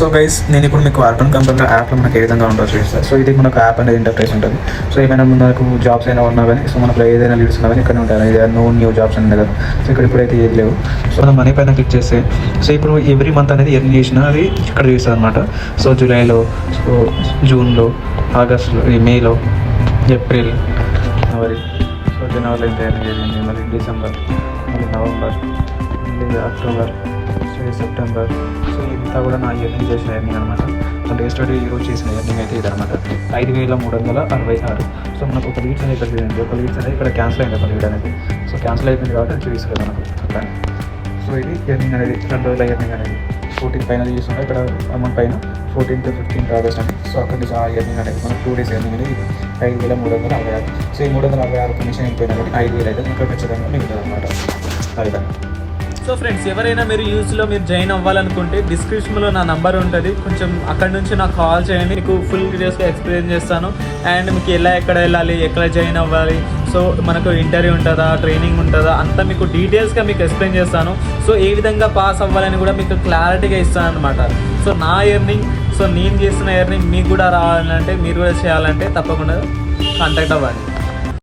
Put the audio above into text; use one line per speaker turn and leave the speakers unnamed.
So guys నేను ఇప్పుడు మీకు అర్బన్ కంపెనీ యాప్లో మనకి ఏ విధంగా ఉంటుందో చూపిస్తాను. సో ఇది మనకు యాప్ అనేది ఇంటర్ఫేస్ ఉంటుంది. సో ఏమైనా మనకు జాబ్స్ అయినా ఉన్నా కానీ సో మనకు ఏదైనా లీడ్స్ ఉన్నా కానీ ఇక్కడ ఉంటాయి. నో న్యూ జాబ్స్ అనేది కదా సో ఇక్కడ ఇప్పుడైతే ఏది లేవు. సో మనం మనీ పైన క్లిక్ చేస్తే సో ఇప్పుడు ఎవ్రీ మంత్ అనేది ఎర్న్ చేసిన అది ఇక్కడ చూస్తుంది అనమాట సో జూలైలో సో జూన్లో ఆగస్టులో ఈ మేలో ఏప్రిల్ జనవరి. సో జనవరిలో ఎంత ఎర్న్ చేసింది. మళ్ళీ డిసెంబర్ మళ్ళీ నవంబర్ మళ్ళీ అక్టోబర్. సెప్టెంబర్ సో ఇంతా కూడా నా ఇయర్నింగ్ చేసిన ఇయర్నింగ్ అనమాట అంటే ఎస్టర్డే యూజ్ చేసిన ఇయర్నింగ్ అయితే ఇదనమాట ఐదు వేల మూడు వందల అరవై ఆరు. సో మనకు ఒక లీడ్స్ అనేది ఇక్కడ లేదండి ఒక లీడ్స్ అనేది ఇక్కడ క్యాన్సిల్ అయింది ఒక లీడ్ అనేది. సో క్యాన్సిల్ అయిపోయింది కాబట్టి అది చూపిస్తుంది మనకు. అట్లా సో ఇది ఇయర్నింగ్ అనేది రెండు రోజుల ఇయర్నింగ్ అనేది. ఫోర్టీన్ పైన చూస్తుంటే ఇక్కడ అమౌంట్ పైన ఫోర్టీన్త్ ఫిఫ్టీన్త్ ఆగస్ట్ అని. సో అక్కడ నుంచి ఆ ఇయర్నింగ్ అనేది మనకు టూ డేస్ ఇయర్నింగ్ అనేది ఐదు వేల మూడు వందల అరవై ఆరు. సో ఈ మూడు వందల అరవై ఆరు కమిషన్ అయిపోయినా కాబట్టి ఐదు వేలు అయితే ఇంకా ఖచ్చితంగా మిగులుతుంది అనమాట ఆ
సో ఫ్రెండ్స్ ఎవరైనా మీరు యూస్లో మీరు జాయిన్ అవ్వాలనుకుంటే డిస్క్రిప్షన్లో నా నంబర్ ఉంటుంది. కొంచెం అక్కడ నుంచి నాకు కాల్ చేయండి. మీకు ఫుల్ డీటెయిల్స్గా ఎక్స్ప్లెయిన్ చేస్తాను. అండ్ మీకు ఎలా ఎక్కడ వెళ్ళాలి ఎక్కడ జాయిన్ అవ్వాలి. సో మనకు ఇంటర్వ్యూ ఉంటుందా ట్రైనింగ్ ఉంటుందా అంతా మీకు డీటెయిల్స్గా మీకు ఎక్స్ప్లెయిన్ చేస్తాను. సో ఏ విధంగా పాస్ అవ్వాలని కూడా మీకు క్లారిటీగా ఇస్తాను అనమాట సో నా ఎర్నింగ్ సో నేను చేసిన ఎర్నింగ్ మీకు కూడా రావాలంటే మీరు కూడా చేయాలంటే తప్పకుండా కాంటాక్ట్ అవ్వాలి